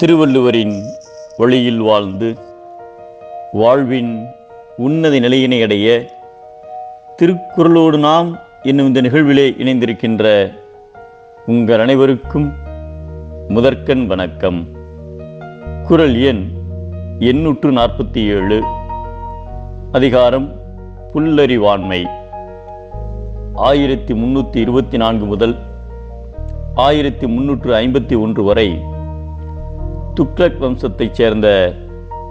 திருவள்ளுவரின் வழியில் வாழ்ந்து வாழ்வின் உன்னத நிலையினை அடைய திருக்குறளோடு நாம் என்னும் இந்த நிகழ்விலே இணைந்திருக்கின்ற உங்கள் அனைவருக்கும் முதற்கண் வணக்கம். குறள் எண் எண்ணூற்று நாற்பத்தி ஏழு. அதிகாரம் புல்லறிவாண்மை. ஆயிரத்தி முன்னூற்றி இருபத்தி நான்கு முதல் ஆயிரத்தி முன்னூற்று ஐம்பத்தி ஒன்று வரை துக்ளக் வம்சத்தைச் சேர்ந்த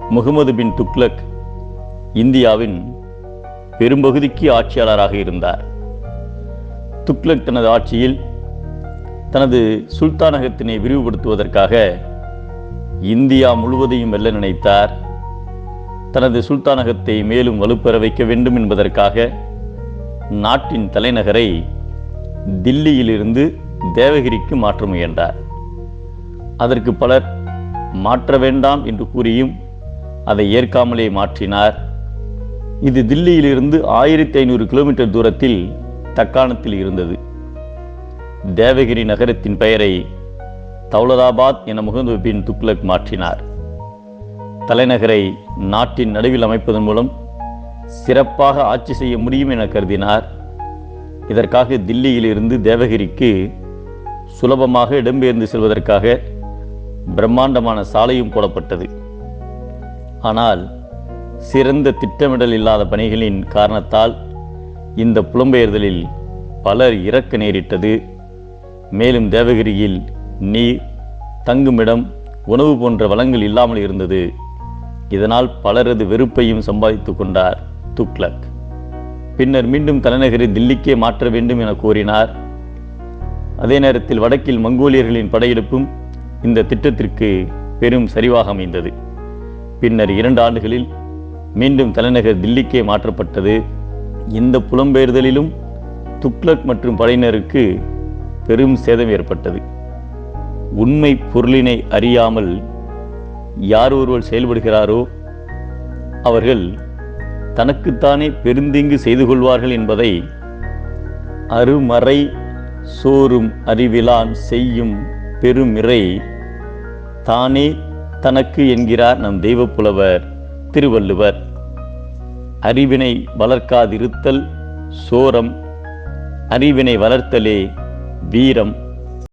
முகமது பின் துக்ளக் இந்தியாவின் பெரும்பகுதிக்கு ஆட்சியாளராக இருந்தார். துக்ளக் தனது ஆட்சியில் தனது சுல்தானகத்தினை விரிவுபடுத்துவதற்காக இந்தியா முழுவதையும் வெல்ல நினைத்தார். தனது சுல்தானகத்தை மேலும் வலுப்பெற வைக்க வேண்டும் என்பதற்காக நாட்டின் தலைநகரை தில்லியிலிருந்து தேவகிரிக்கு மாற்ற முயன்றார். அதற்கு பலர் மாற்ற வேண்டாம் என்று கூறியும் அதை ஏற்காமலே மாற்றினார். இது தில்லியிலிருந்து ஆயிரத்தி ஐநூறு கிலோமீட்டர் தூரத்தில் தக்காணத்தில் இருந்தது. தேவகிரி நகரத்தின் பெயரை தௌலதாபாத் என முகமது பின் துக்ளக் மாற்றினார். தலைநகரை நாட்டின் நடுவில் அமைப்பதன் மூலம் சிறப்பாக ஆட்சி செய்ய முடியும் என கருதினார். இதற்காக தில்லியிலிருந்து தேவகிரிக்கு சுலபமாக இடம்பெயர்ந்து செல்வதற்காக பிரம்மாண்டமான சாலையும் போடப்பட்டது. ஆனால் சிறந்த திட்டமிடல் இல்லாத பணிகளின் காரணத்தால் இந்த புலம்பெயர்தலில் பலர் இறக்க நேரிட்டது. மேலும் தேவகிரியில் நீர் தங்குமிடம் உணவு போன்ற வளங்கள் இல்லாமல் இருந்தது. இதனால் பலரது வெறுப்பையும் சம்பாதித்துக் கொண்டார் துக்லக் பின்னர் மீண்டும் தலைநகரை தில்லிக்கே மாற்ற வேண்டும் என கூறினார் அதே நேரத்தில் வடக்கில் மங்கோலியர்களின் படையெடுப்பும் இந்த திட்டத்திற்கு பெரும் சரிவாக அமைந்தது. பின்னர் இரண்டு ஆண்டுகளில் மீண்டும் தலைநகர் தில்லிக்கே மாற்றப்பட்டது. இந்த புலம்பெயர்தலிலும் துக்ளக் மற்றும் படையினருக்கு பெரும் சேதம் ஏற்பட்டது. உண்மை பொருளினை அறியாமல் யார் ஒருவர் செயல்படுகிறாரோ அவர்கள் தனக்குத்தானே பெருந்தீங்கு செய்து கொள்வார்கள் என்பதை அருமறை சோறும் அறிவிலான் செய்யும் பெருமிறை. தானே தனக்கு என்கிறார் நம் தெய்வப்புலவர் திருவள்ளுவர். அறிவினை வளர்க்காதிருத்தல் சோரம் அறிவினை வளர்த்தலே வீரம்.